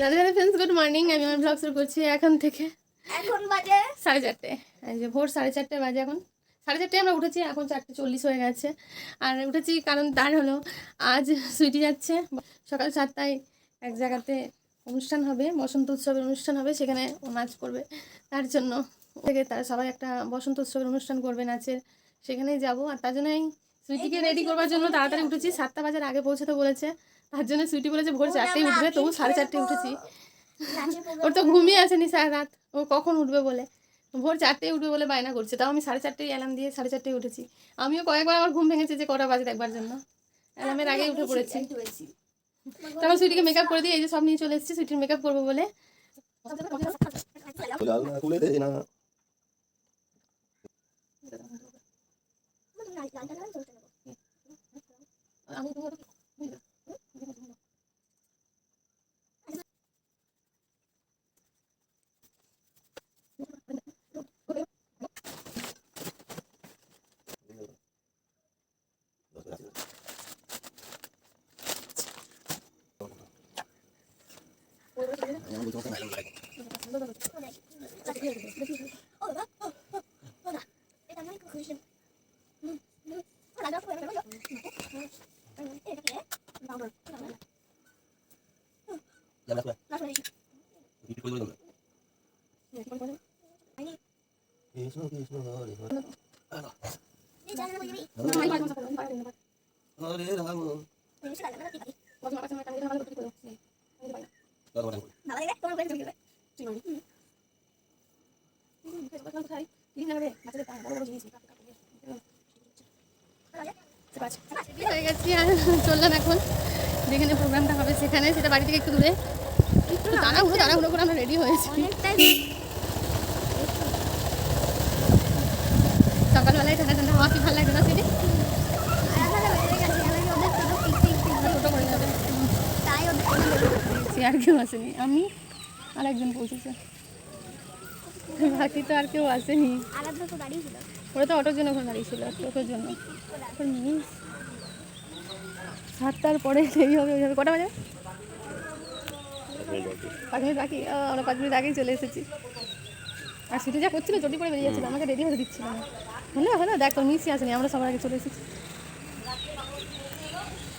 Radhe Radhe friends good morning আমি আমার blog শুরু করছি এখন থেকে। এখন বাজে? সাড়ে চারটে। যে ভোর সাড়ে চারটে বাজে এখন। সাড়ে চারটে আমরা উঠেছি এখন চারটে চল্লিশ হয়ে গেছে। আর উঠেছি কারণ তার হলো আজ সুইটি যাচ্ছে। সকাল সাতটায় এক জায়গাতে অনুষ্ঠান হবে বসন্ত উৎসবের অনুষ্ঠান হবে সেখানে ও নাচ করবে। তার জন্য থেকে তার সবাই একটা বসন্ত উৎসবের অনুষ্ঠান করবে নাচের। সেখানেই যাব। আর তার জন্যই সুইটিকে রেডি করবার জন্য তাড়াতাড়ি উঠেছি সাতটা বাজার আগে পৌঁছাতে বলেছে তার জন্য সুইটি বলেছে ভোর চারটেই উঠবে তবু সাড়ে চারটে উঠেছি ওর তো ঘুমিয়ে আসেনি সারা রাত ও কখন উঠবে বলে ভোর চারটেই উঠবে বলে বায়না করছে তাও আমি সাড়ে চারটেই অ্যালার্ম দিয়ে সাড়ে চারটেই উঠেছি আমিও কয়েকবার আমার ঘুম ভেঙেছে যে কটা বাজে দেখবার জন্য অ্যালার্মের আগেই উঠে পড়েছি তারপর সুইটিকে মেকআপ করে দিয়ে এই যে সব নিয়ে চলে এসেছি সুইটির মেকআপ করব বলে না আমি তো কৃষ্ণ কৃষ্ণ হরে হয়ে চললাম এখন। যেখানে প্রোগ্রামটা হবে সেখানে সেটা বাড়ি থেকে একটু দূরে। তাড়াহুড়ো তাড়াহুড়ো করে আমরা রেডি হয়েছি। সকালবেলায় ঠান্ডা ঠান্ডা হাওয়া কি ভালো লাগবে না সেটি আর কেউ আসেনি। আমি আর একজন পৌঁছেছে। বাকি তো আর কেউ আসেনি। ওরা তো অটোর জন্য ওখানে দাঁড়িয়েছিল টোটোর জন্য। এখন সাতটার পরে দেরি হবে ওই হবে কটা বাজে? পাঁচ মিনিট বাকি আমরা পাঁচ মিনিট আগেই চলে এসেছি। আর ছুটি যা করছিল চটি পরে বেরিয়ে যাচ্ছিল আমাকে রেডি হতে দিচ্ছিল না। হলো হলো দেখ তোর মিসই আসেনি আমরা সবার আগে চলে এসেছি।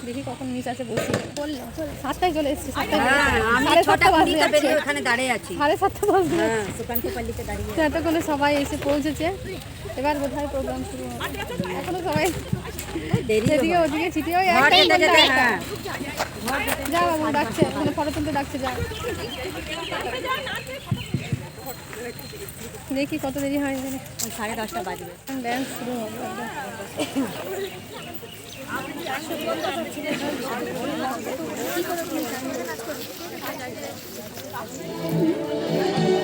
দেখি কখন মিস আছে বসি বলল সাতটায় চলে এসেছি সাতটায় সাড়ে সাতটা যাচ্ছে ওখানে দাঁড়িয়ে আছি। সাড়ে সাতটা যাচ্ছে। হ্যাঁ দাঁড়িয়ে এতক্ষণে সবাই এসে পৌঁছেছে। এবার বোধহয় প্রোগ্রাম শুরু এখনও সবাই এদিকে ওদিকে ছিটিয়ে যা বাবু ডাকছে ওখানে ফটো তুলতে ডাকছে যা দেখি কত দেরি হয় এখানে। সাড়ে দশটা বাজবে। ড্যান্স শুরু হবে একদম। চঞ্চল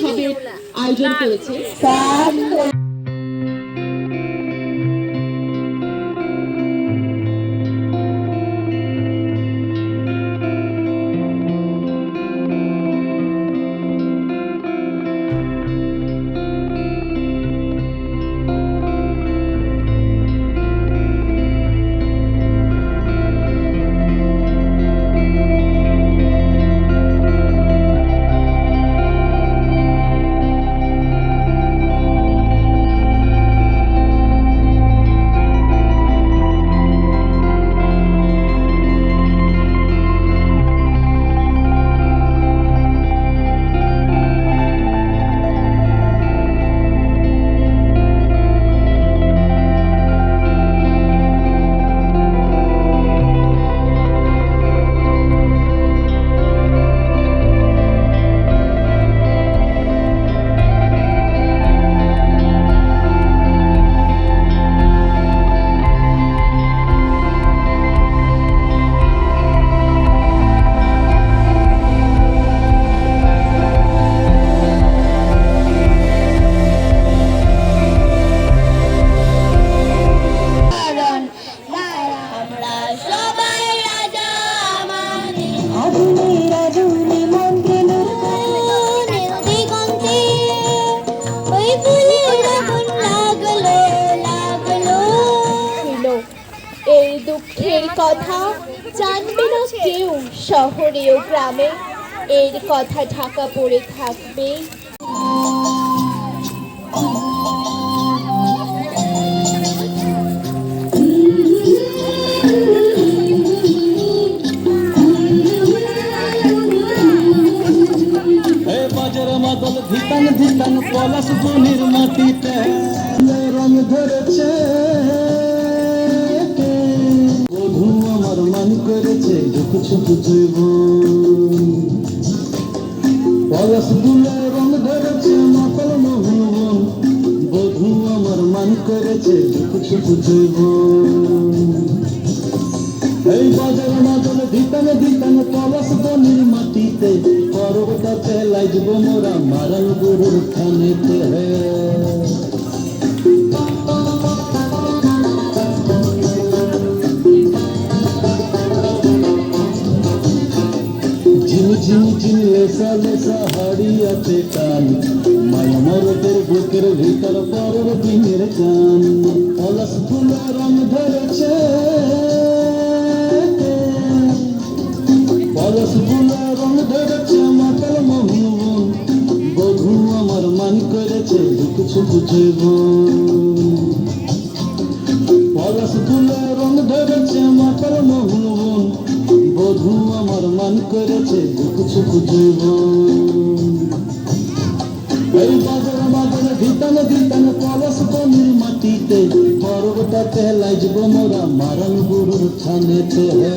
উৎসবের আয়োজন করেছে। এই দুঃখের কথা জানবে না কেউ। শহরে ও গ্রামে এর কথা ঢাকা পড়ে থাকবে। পলাশ দুলে রং ধরেছে মাতল মহুবন বধু আমার মান করেছে এই বাজার মাদল ধিতান ধিতান পলাশ বনির মাটিতে ঝিম লেসা লেসা হাড়িয়াতে টান মায়া মরদের বুকের ভিতর পরব দিনের গান। পলাশ ফুলের রং ধরেছে। পরশ ফুলের রং ধরেছে মাতাল মোহন বধু আমার মান করেছে কিছু বুঝব পরশ ফুলের রং ধরেছে মাতাল মোহন বধু আমার মন করেছে কিছু বুঝব এই বাজার বাজার ভিতন ভিতন পরশ বনির মাটিতে, পর্বতাতে লাইজব মোরা মারণ গুরুর ছানেতে। হে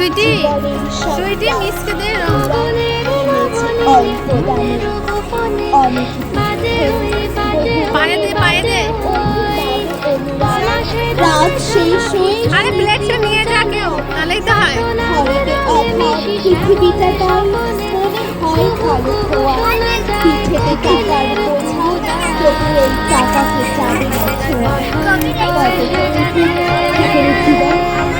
সুইটি সুইটি মিসকে দে রং অল্প দামে অনেক পায়ে দে পায়ে দে রাত শেষ হয়ে আরে প্লেটটা নিয়ে যা কেউ নালেই তো হয় পৃথিবীটা তাই মনে হয় ভালো খোয়া পিঠেতে টাকার বোঝা প্রতি এই টাকাকে চাবি না ছোঁয়া কত জীবন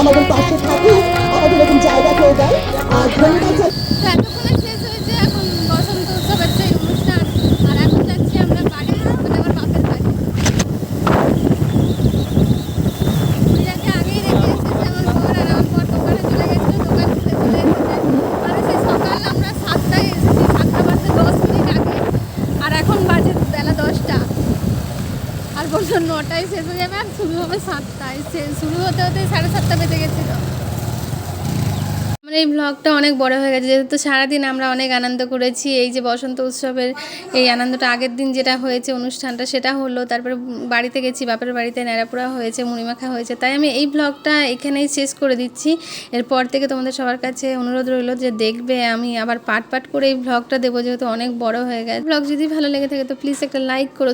আমাদের পাশে থাকুন আমাদের এরকম জায়গা করে দেয় আর ধন্যবাদ আর সাতটা নটায় শেষ হয়ে যাবে, আর শুরু হবে সাতটায় শুরু হতে হতে সাড়ে সাতটা বেজে গেছিল। আমার এই ব্লগটা অনেক বড় হয়ে গেছে, যেহেতু সারাদিন আমরা অনেক আনন্দ করেছি, এই যে বসন্ত উৎসবের এই আনন্দটা আগের দিন যেটা হয়েছে, অনুষ্ঠানটা সেটা হলো, তারপরে বাড়িতে গেছি, বাপের বাড়িতে ন্যাড়াপোড়া হয়েছে, মুড়িমাখা হয়েছে, তাই আমি এই ব্লগটা এখানেই শেষ করে দিচ্ছি। এরপর থেকে তোমাদের সবার কাছে অনুরোধ রইল যে দেখবে, আমি আবার পাট পাট করে এই ব্লগটা দেবো, যেহেতু অনেক বড় হয়ে গেছে। ব্লগ যদি ভালো লেগে থাকে, তো প্লিজ একটা লাইক করো।